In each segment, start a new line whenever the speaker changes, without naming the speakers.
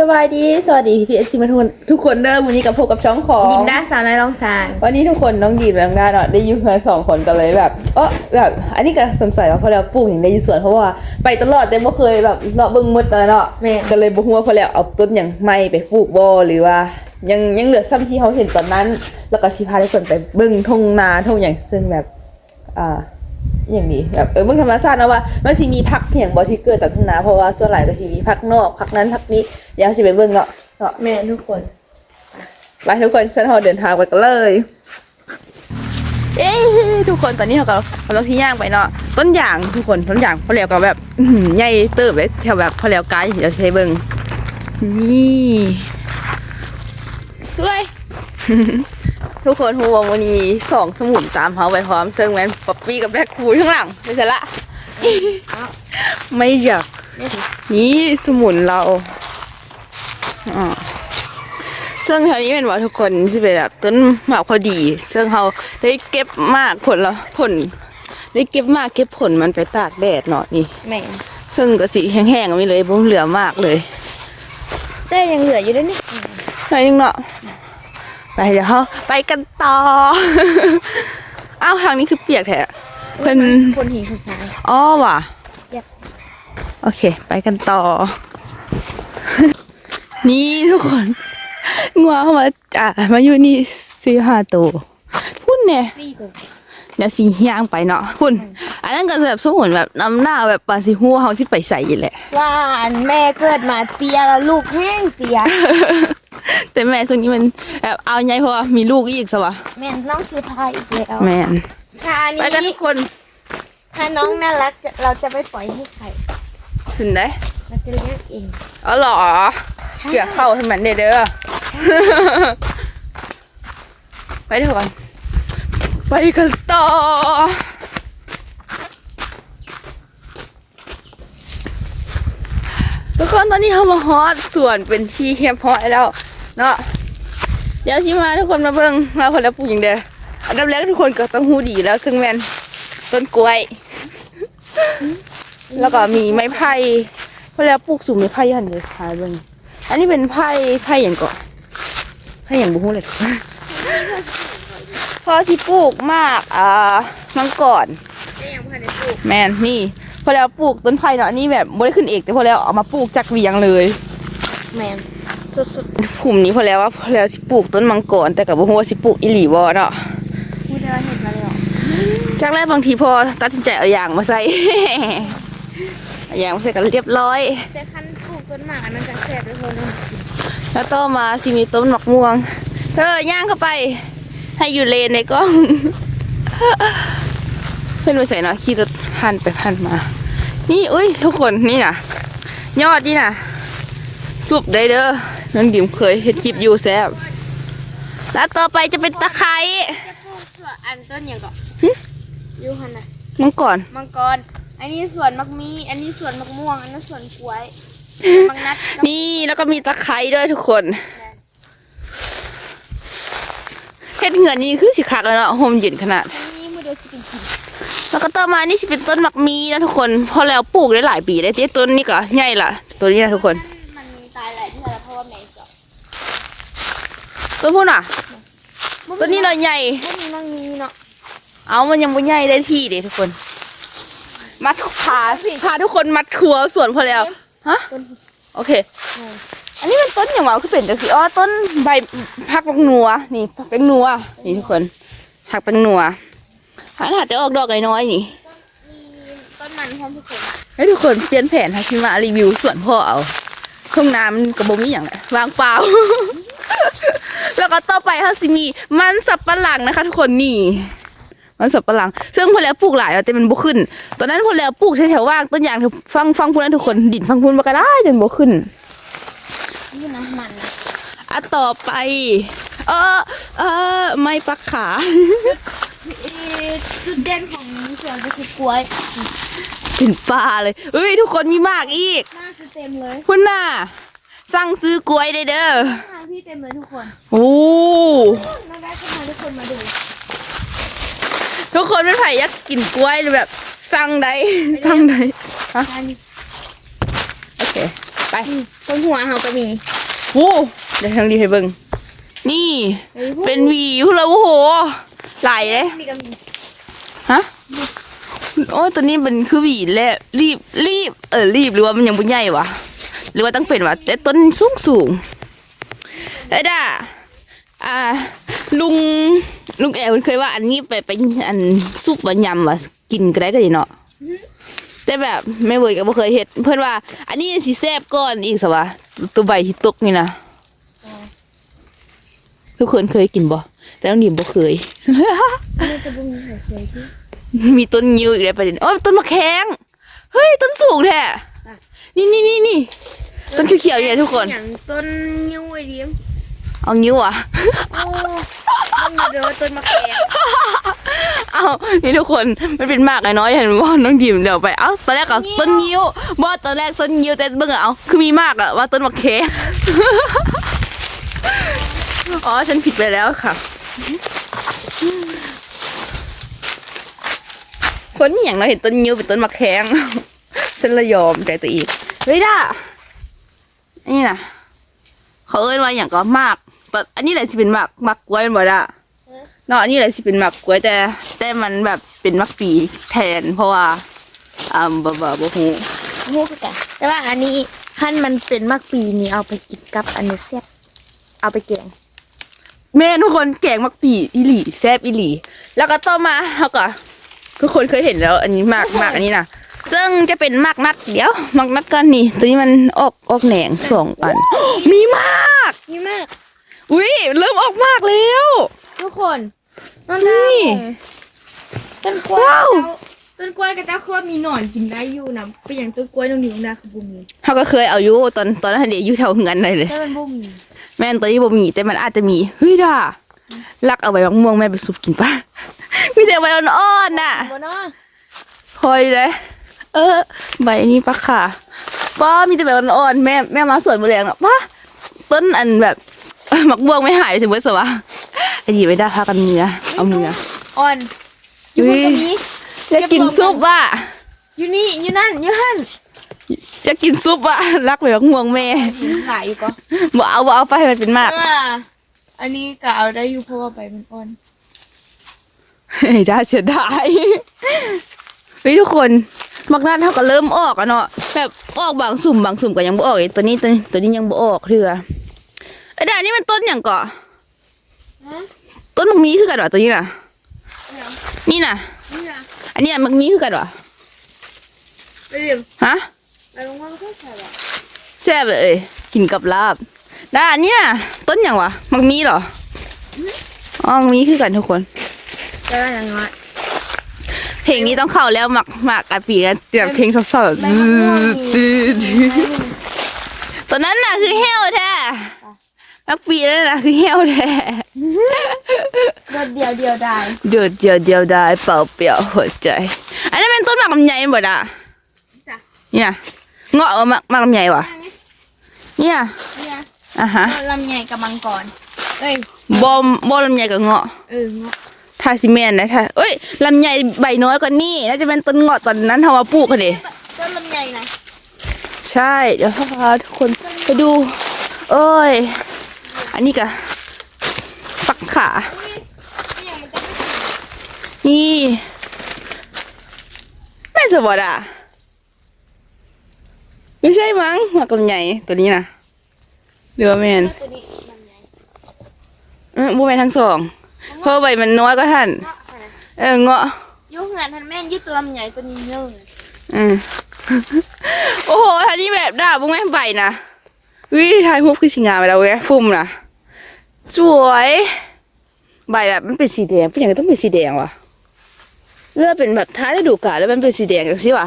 สวัสดี สวัสดีพี่เอชิมาทุกคนทุกคนเดิมวันนี้กับพบกับช่องของ
ดิมด้าสาวน้อยลองสาง
วันนี้ทุกคนน้องดีดและน้องดาเนาะได้อยุ่งกันสองคนกันเลยแบบเออแบบ อันนี้ก็สงสัยว่าพอแล้วปลูกอย่างได้อยุ่สวนเพราะว่าไปตลอดแต่ไม่เคยแบบเลาะเบิ่งหมดเลยเนาะ
แม่
ก็เลยบ่ฮู้ว่าพอแล้วเอาต้นอย่างไม่ไปปลูกบ่หรือว่า ยังยังเหลือซ้ำที่เขาเห็นตอนนั้น แล้วก็สิพาทุกคนไปเบิ่งทุ่งนาทุ่งอย่างซึ่งแบบอ่า อย่างนี้แบบเออเบิ่งธรรมชาตินะว่ามันสิมีพักเพียงบ่ที่เกิดจากทุ่งนาเพราะว่าส่วนหลายก็สิมีพักนอกพักนั้นพักนี้เดี๋ยวสิไปเบิ่งเนาะเนาะ
แม่ทุกคน
ไปทุกคนฉันเราเดินทางไปกันเลยเอ้ยทุกคนตอนนี้เขาก็กำลังที่ย่างไปเนาะต้นยางทุกคนต้นยางพอแล้วก็แบบอื้อหือใหญ่เติบเลยแถวแบบพอแล้วไกลเดี๋ยวใช้เบิ่งนี่สวย ทุกคนฮูว่าวันนี้มีสองสมุนตามเขาไปพร้อมซึ่งแมนป๊อปปี้กับแบล็คคูลข้างหลังไม่ใช่ละไม่อยากนี่สมุนเราอ่าซึ่งแถวนี้เป็นว่าทุกคนที่เป็นแบบต้นหมากพอดี ซึ่งเขาได้เก็บมากผลละผล ได้เก็บมากเก็บผลมันไปตากแดดเนาะนี่
แม่
ซึ่งก็สีแห้งๆก็มีเลยบ่เหลือมากเลย
แต่ยังเหลืออยู่ด้วยนี่
ไปนึงเนาะ ไปเดี๋ยวเขาไปกันต่อ อ้าวทางนี้คือเปียกแท้เพิ่น
คนหินคนซ้าย
อ้อว่ะ
อยาก
โอเค ไปกันต่อ นี่ทุกคนงัวเข้ามาอะมาอยู่นี่ซื้อห้าตัวพุ่นเนี่ย
สี่ตัว
เดี๋ยวสีย่างไปเนาะคุณอันนั้นก็แบบสมุนแบบน้ำหน้าแบบปลาซิฮู้เขาที่ไปใส่อยู่แหละ
ว่าอันแม่เกิดมาเตียแล้วลูกแห้งเตีย
แต่แม่ช่วงนี้มันแบบเอาไงเพราะว่ามีลูกอีกสวะ
แม่น้องคือพายอีกแล้ว
แม่น
ถ้าอัน
ไปกัน
นี้
ทุกคน
ถ้าน้องน่ารักจะเราจะไม่ปล่อยให้ใคร
ถึงได้
เราจะเลี้ยงเอง
อ๋อเหรอเกี่ยวเข้าให้มันเด้อเด้อไปเถอะก่อนไปกันต่อทุกคนตอนนี้เขามาฮอตส่วนเป็นที่เฮียบฮอตแล้ว เนาะเดี๋ยวชิมาทุกคนมาเบิ่งมาคนแล้วปลูกอย่างเดียวอันดับแรกทุกคนก็ต้องหูดีแล้ว ซึ่งแมนต้นกล้วย แล้วก็มีไม้ไผ่พอแล้วปลูกสูงไม้ไผ่ยันเลยค่ะเบิ่งอันนี้เป็นไผ่ไผ่อย่างเก่อนไผ่อย่างบุ้งเลยพอที่ปลูกมากอ่ามังกร
ได้ยังพัน
แมนนี่พอแล้วปลูกต้นไผ่เนาะนี่แบบไม่ได้ขึ้นเอกแต่พอแล้วเอามาปลูกจากเวียงเลย
แม่ สุด
กลุ่มนี้พอแล้วว่าพอแล้วสิปลูกต้นมังกรแต่กับบุ้งว่าสิปลูกอิหลีวอเนาะ
ๆพูดได้เห็นมาแล้ว
จากแรกบางทีพอตัดสินใจเอาอย่างมาใส่ เอาอย่างมาใส่กันเรียบร้อย
แต่คันปลูกต้นหมากอันนั้นจะแสบด้วยคนนึง
แล้วต่อมาสิมีต้นมะม่วงเธอย่างเข้าไป ให้อยู่เลนในกล้อง เพื่อนไปใส่เนาะขี่รถพันไปพันมา นี่อุ้ยทุกคนนี่นะยอดนี่นะสุบได้เด้อ น้องดิมเคยเห็ดคลิปอยู่แซ่บแล้วต่อไปจะเป็นตะไคร้
จะปลูกส่วนอันต้นอย่างก่อน
หึ
ยูฮันนะ
มังก่อน
มังกร อันนี้สวนมักมี อันนี้สวนมักม่วง อันนั้นสวนกล้วยมังนัด
นี่แล้วก็มีตะไคร้ด้วยทุกคนเห็ดเหงื่อนี่คือสิคักแล้วเนาะโฮมเย็นขนาด
อันนี้มือเดียวสิเป็นสี
แล้วก็ต่อมานี่สิเป็นต้นหมักมีนะทุกคน พอแล้วปลูกได้หลายปีได้ที่ต้นนี้ก็ใหญ่ละตัวนี้นะทุกคน
มันตายหลายเทื่อแล้วเพราะว่าแมงเจาะ
ต้นพูนอะต้นนี้เราะใหญ่
พวกนี้มันมีเนาะ
เอามันยังไม่ใหญ่ได้ที่เด้ทุกคน มัดพาพาทุกคนมัดทัวร์สวนพอแล้ว ฮะ
ต้น
โอเค อันนี้มันต้นอย่างว่าคือเป็นจังสิอ๋อต้นใบผักแปงนัว นี่ผักแปงนัว นี่ทุกคนผักแปงนัวหาหาแต่ออกดอกน้อยๆนี่
มีต้นมันพร้อมทุกคน
ให้ทุกคนเปลี่ยนแผนให้ชิมารีวิวสวนพ่อเอาห้องน้ำกระบมีอย่างไรวางเปล่า แล้วก็ต่อไปเขาสิมีมันสับปะหลังนะคะ ทุกคนนี่มันสับปะหลัง ซึ่งพอแล้วปลูกหลายแล้วแต่มันบ่ขึ้น ตอนนั้นพอแล้วปลูกแถวๆว่างต้นยางฟังฟังพูดนั้นทุกคนดินฟังพูนมาก็ได้จนบ่ขึ้น
นี่นะมัน
อะต่อไป เออเออไม่ปักขา
จุดเด่นของสวนก็คือกล้วย
เป็นปลาเลยเอ้ยทุกคนมีมากอีก
มากคือเต็มเลย
คุณน่ะสั่งซื้อกล้วยได้เด้อ
มาก พี่เต็มเลยทุกคน
โอ้
น้องได้เข้ามาทุกคนมาดู
ทุกคนเป็นไผ่ยากกินกล้วยหรือแบบสั่งได้สั่งได้ฮะโอเค ไป
ต้นหัวเฮาก็มี
โอ้เดี๋ยวทางดีให้เบิ่งนี่ เป็นวีพวกเราโอ้โหหลายเลยฮะโอ้ยตัวนี้เป็นคือหวีแหละรีบรีบเออรีบหรือว่ามันยังบุญใหญ่วะหรือว่าต้องเป็นวะแต่ต้นสูงสูง ไอ้ด่าอ่า ลุง ลุงแอลเคยว่าอันนี้ไปไปอันซุปว่ายำว่ะกินก็ได้ก็ดีเนาะแต่แบบไม่เวิร์ก็บ่เคยเฮ็ดเพื่อนว่า อันนี้สิแซ่บก่อนอีกสวะตัวใบที่ตกนี่นะทุกคนเคยกินบ่แต่น้องดิมบ่เคย
นี่ก็บ่มีใครเคยที่
มีต้นงิ้วอีกแล้วประเด็นโอ้ยต้นมะแข้งเฮ้ยต้นสูงแท้นี่นี่นี่นี่ต้นเขียวๆเนี่ยทุกคน
อย่างต้นยิ้วไอ้ดิม
เอางิ้วอะ
โอ้มันเด้อต้นมะแขง
เอานี่ทุกคนมันเป็นมากไอ้น้อยเห็นว่าน้องดิมเดี๋ยวไปเอ้าตอนแรกก็ต้นงิ้วบ่ตอนแรกต้นงิ้วแต่เบิ่งอะเอาคือมีมากอะว่าต้นมะแข้งอ๋อฉันผิดไปแล้วค่ะคนอหย่างเราเห็นต้นงิ้วเป็นต้นมะแข้งฉันละยอมใจตัวเองเฮ้ยด้าอันนี้นะเขาเอ้ยว่าอย่างก็มากแต่อันนี้แหละสิเป็นหมากหมากกล้วยเป็นบ่ได้เนาะอันนี้แหละสิเป็นหมากกล้วยแต่ แต่มันแบบเป็นหมากปีแทน เพราะว่าอ่าบ่บ่บ่ฮู้
ฮู้คือกันแต่ว่าอันนี้ขั้นมันเป็นมักปีนี่เอาไปกินกับอันนี้แซ่บเอาไปแกง
แม่ทุกคนแกงหมักปีอีหลีแซ่บอีหลี แล้วก็ต่อมาเขาก็ทุกคนเคยเห็นแล้ว อันนี้หมากหมากอันนี้นะซึ่งจะเป็นหมากนัดเดี๋ยวหมากนัดกันนี่ตัวนี้มันออกออกแหนงสองอัน มีมาก
นี่มาก
อุ้ยเริ่มออกมากแล้ว
ทุกคนต้น
นี่
ต้นกล้วย
ว้าว
ต้นกล้วยกับเจ้าคือว่ามีหนอนกินได้อยู่นะเป็นอย่างต้นกล้วยตรงนี้ตรงนั้นคือบุมี
เขาก็เคยเอาอยู่ตอนตอนนั้นเดี๋ยวอยู่แถวเงินเลยเลย
แต่มันบุมี
แม่นตัวนี้บ่มีแต่มันอาจจะมีเฮ้ยด่าลักเอาใบมะม่วงแม่ไปซุปกินป่ะมีแต่ใบอ่อนๆน่ะ
บ่เนาะ
คอยเลย เออ ใบนี้ปะค่ะป้ามีแต่แบบอ่อนๆแม่แม่มาสวนมะเร็งอะป้าต้นอันแบบ หมักบวงไม่หายสิเว้ยสวะไอ้ดีไม่ได้พากันเนื้อเอาเนื้อ
อ่อน อยู่บนตรงนี้
อยากกินซุปอะ
อยู่นี่อยู่นั่นอยู่หั่น
อยากกินซุปอะรักใบมะม่วงแม่
ขายอยู่ก็
บ่เอาบ่เอาไปให้มันเป็นมาก
อันนี้ก็เอาได้อยู่เพราะว่าใบมันอ่อน
ไอ้ได้เสียดายเฮ้ยทุกคนมักนัดเท่ากับเริ่มออกอะเนาะแบบออกบางสุ่มบางสุ่มก็ยังบ่ออกเลยตัวนี้ตัวนี้ตัวนี้ยังบ่ออกเถื่อ ไอ้ด่านี่มันต้นอย่างก่อ
ฮะ
ต้นมักมีคือกันวะตัวนี้น่ะ นี่น่ะ
นี่นะ
อันเนี้ยมักมีคือกันวะ
ไปเรียม
ฮะ
ไปลงมาก็ใส่ละ
แซ่บเลยกินกับลาบด่าอันเนี้ยต้นอย่างวะมักมีเหรออ๋อมักมีคือกันทุกคน
แต่ว่าอย่างน้อย
เพลงนี้ต้องเข้าแล้วหมักหมักอาปีกันเตรียมเพลงสดๆ
ใบมะม่วงมี
ตอนนั้นน่ะคือเฮลแท้ มักปีนั่นน่ะคือเฮลแท้
โดดเดียวเดียวได้
เดียวเดียวเดียวได้เปล่าเปลี่ยวหัวใจ อันนั้นเป็นต้นหมากลำไยหมดอะ
จ้ะ
เนี่ยเงาะเอาหมากหมากลำไยวะเนี่ย
เนี่ย
อะฮะ
ลำใหญ่กับมังกรเอ้ย
บอมบอลำไยกับเงาะ
เออเงาะ
ทาซิเมนนะทาเอ้ยลำไยใบน้อยกว่านี่น่าจะเป็นต้นเงาะตอนนั้นทำมาปลูกกันดิ
ต้นลำใหญ่นะ
ใช่เดี๋ยวพาทุกคนไปดู เอ้ย อันนี้กะปักขา
นี่ยังมันจะ
นี่แม่สวอดอะ ไม่ใช่มั้งหมากลำไยตัวนี้นะหรือว่าแมน
ตัวนี้ลำใหญ่
เออบูแมนทั้งสองเพราะใบมันน้อยก็ท่าน
เงาะอะไร
เออเงาะ
ยุงเงินทันแม่นยุตัวลำใหญ่ตัวนี้เยอะเลย
อืมโอ้โหท่านี้แบบด่าบุ้งแม่ใบนะวิถ่ายรูปคือชิงงามไปแล้วเว้ยฟุ่มนะ สวย ใบแบบมันเป็นสีแดงเป็นอย่างไรต้องเป็นสีแดงวะเลือกเป็นแบบท้ายฤดูกาลแล้วมันเป็นสีแดงจังสิวะ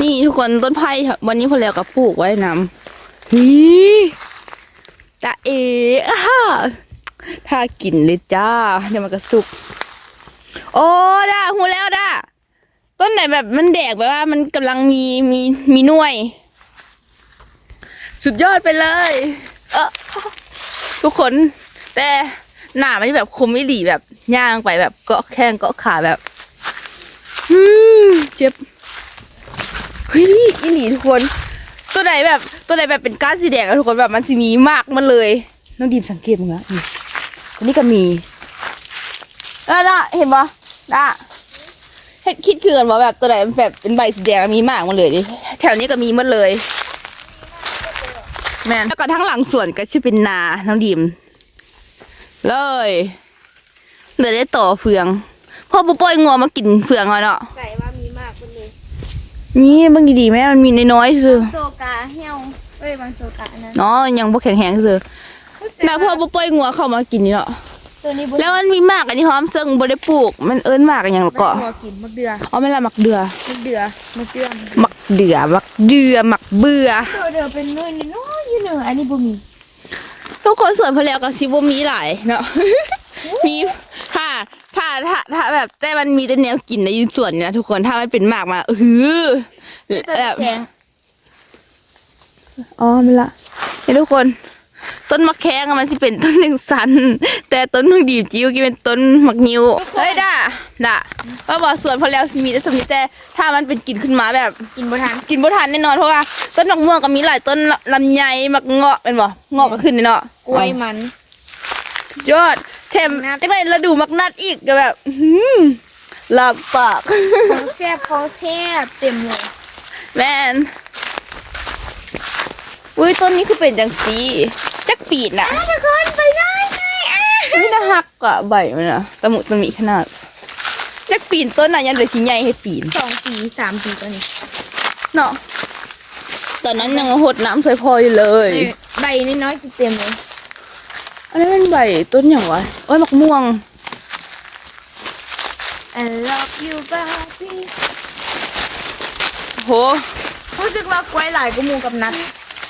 นี่ทุกคนต้นไผ่วันนี้พอแล้วกับปลูกไว้นำฮีตาเออ่าถ้ากินเลยจ้า เดี๋ยวมันก็สุก โอ้ด้าหูแล้วด้าต้นไหนแบบมันแดกแบบว่ามันกำลังมีมีมีหน่วย สุดยอดไปเลย เออทุกคนแต่หน้ามันที่แบบคมไม่หลีแบบย่างไปแบบเกาะแข้งเกาะขาแบบเจ็บเฮ้ยอีหลีทุกคน ตัวไหนแบบตัวไหนแบบเป็นก้านสีแดงอะทุกคนแบบมันสิมีมากมันเลยน้องดีมสังเกตมั้งนะอันนี้ก็มีเออน่ะเห็นปะ น่ะเห็นคิดคือกันว่าแบบตัวไหนแบบเป็นใบสีแดงอะมีมากมันเลยดิแถวนี้ก็มีหมดเลย แม่นแล้วก็ทั้งหลังสวนก็จะเป็นนาน้องดีมเลยเดี๋ยวได้ต่อเฟืองพ่อปุปล่อยงัวมากินเฟืองเอาเนาะ
ใส่ว่ามีมากมันเลย
นี่เบางดีๆแม่มันมีน้อยๆซื่อ
โซกาเหี่ยวเอ้ยบางโซกานะ
เนาะยังบ่แข็งแรงซื่อนะพ่อปุปล่อยงัวเข้ามากินนี่เนาะ
ตัวนี้บุ
แล้วมันมีหมากอันนี้หอมซึ่งบ่ได้ปลูก มันเอิ้นหมากอนหยังละเกาะ
หัวกินมะเดือ
อ๋อแม่นละหมักเดือ
มะเดือมะเดือ
หมักเดือหมักเดือหมักเบื่อ
ตัวเดือเป็นน้อยนิดน้อยอยู่เนอะอันนี้บุมี
ทุกคนสวนพอแล้วก็สิบ่มีหลายเนาะ มีค่ะ ถ้าถ้าถ้าแบบแต่มันมีแต่แนวกินในอยู่ส่วนเนี่ยนะทุกคนถ้ามันเป็นหมากมาเออ
ตัว
แบบ
แข็ง
อ๋อไม่ละเห็นทุกคน ต้นมะแข้งอะมันสิเป็นต้นหนึ่งสัน แต่ต้นมักดีบจิ้วกี่เป็นต้นมักนิ้วเฮ้ยด่าด่าว่าบอกสวนพอแล้วสิมีแต่สมิแต่ถ้ามันเป็นกลิ่นขึ้นมาแบบ
กินบ่ทัน
กินบ่ทันแน่นอนเพราะว่าต้นมะม่วงก็มีหลายต้นลำไยมักเงาะเป็นบ่เงาะก็ขึ้นนี่เนาะ
กล้วยมัน
สุดยอดแถมจังไรฤดูมักนัดอีกก็แบบอื้อหือลาบปาก
ของแซ่บของแซ่บเต็มเลย
แมนอุ้ ยต้นนี้คือเป็นจังสีจักปีดน่ะ
ทุกคนไปได้ไงอะ
ไม่น่าหักอะใบมันอะตะมุตะมิขนาดจักปีนต้นน่ะยังเหลือชิ้นใหญ่ให้ปีน
สองปีสามปีตัวนี้
เนาะตอนนั้นยังหดน้ำใส่พออยู่เลย
ใบนี่น้อยจะเต็มเลย
อันนี้มันใบต้นอย่างวะโอ้ยมะม่วง
I love you baby
โห
รู้สึกว่ากล้วยหลายก็มูกับนัด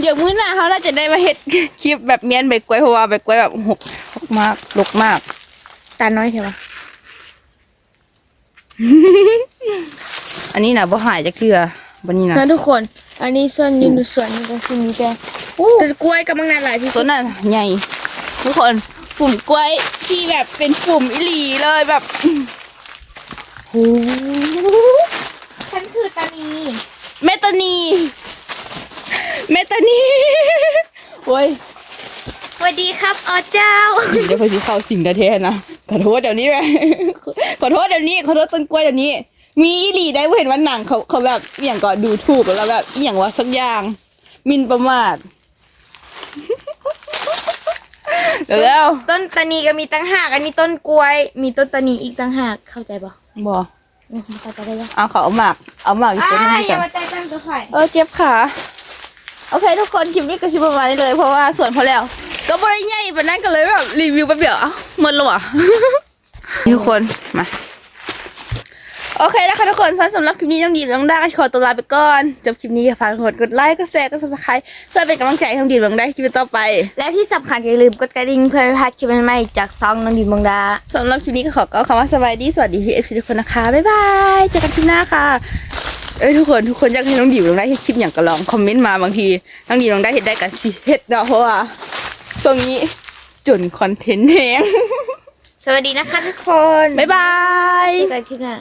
เดี๋ยวมื้อหน้าเขาน่าจะได้มาเฮ็ดคลิปแบบเมียนใบกล้วยเพราะว่าใบกล้วยแบบหกหกมากลกมาก
ตาน้อยใช่ปะ
อันนี้นะบ่หายจากเกลือบันนี้นะ
นะทุกคน อันนี้ส่วนอยูนส่วนนี้ก็คือมีแต่แต่กล้วยกำลังน่าหลายที่สุ
ต้
ด
นน่ะใหญ่ ทุกคนฝุ่มกล้วยที่แบบเป็นฝุ่มอิหลีเลยแบบโอ้โห
ฉันคือตานี
เมตานี เมตานีโว้ย
สวัสดีครับอ๋อเจ้า
เดี๋ยวพอสิเข้าสิ่งแท้ๆนะขอโทษเดี๋ยวนี้ไหมขอโทษเดี๋ยวนี้ขอโทษต้นกล้วยเดี๋ยวนี้ มีอีหลีได้เห็นว่าหนังเขาเขาแบบอหย่างก็ดูถูกแล้วแบบอหย่างว่าสักอย่างหมินประมาทเดี๋ยวแล้ว
ต้นตานีก็มีตั้งหากอันนี้ต้นกล้วย มีต้นตานีอีกตั้งหากเข้าใจปะ
บอก
อืมเข้าใจได้ยัง
เอาเขาเอาหมากเอาหมากอีก
อ่า
ต้นหนึง
อ
ให้กั
ย่านมาใจตั้งตัวไข่
เออเจ็บขาโอเคทุกคนคลิปนี้ก็ชิประมาณนี้เลยเพราะว่าส่วนพอแล้ว ก็บริใหญ่ปานนั้นก็เลยแบบรีวิวไปเบียวเอ้าหมดแล้วอะทุกคนมาโอเคนะคะทุกคนสำหรับคลิปนี้น้องดีน้องด้าก็ขอตัวลาไปก่อนจบคลิปนี้อย่าฝากกดกดไลค์กดแชร์กดซับสไครต์เพื่อเป็นกำลังใจให้น้องดีน้องด้คลิปต่อไป
และที่สำคัญอย่าลืมกดกระดิ่งเพื่อไม่พลาดคลิปใหม่ๆจากซองน้องดินบงดา
สำหรับคลิปนี้ก็ขอกล่าวคำว่าสบายดีสวัสดีพี่เอฟซีทุกคนนะคะบ๊ายบายเจอกันคลิปหน้าค่ะ เอ้ยทุกคนทุกคนอยากให้น้องดิวน้องได้เห็นคลิปอย่างก็ลองคอมเมนต์มาบางทีน้องดิวน้องได้เห็นได้กับสิเห็ดเนาะเพราะว่าทรงนี้จนคอนเทนต์แหง
สวัสดีนะคะทุกคน
บ๊ายบาย
เจอกันคลิปหน้า